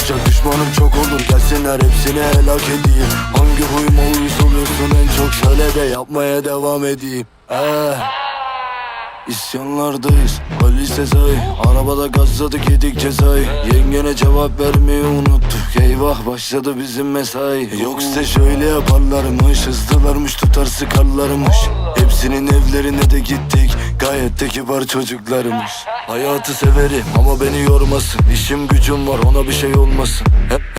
kapışacak düşmanım çok olur Gelsinler hepsini helak edeyim. Hangi huyuma uyuz oluyorsun en çok? Söyle de yapmaya devam edeyim. Eh. İsyanlardayız. Ali Sezai Arabada gazladık yedik cezayı. Yengene cevap vermeyi unuttuk. Eyvah başladı bizim mesai. Yoksa şöyle yaparlarmış Hızlılarmış tutar sıkarlarmış. Hepsinin evlerine de gittik. Gayet de kibar çocuklarmış Hayatı severim ama beni yormasın. İşim gücüm var ona bir şey olmasın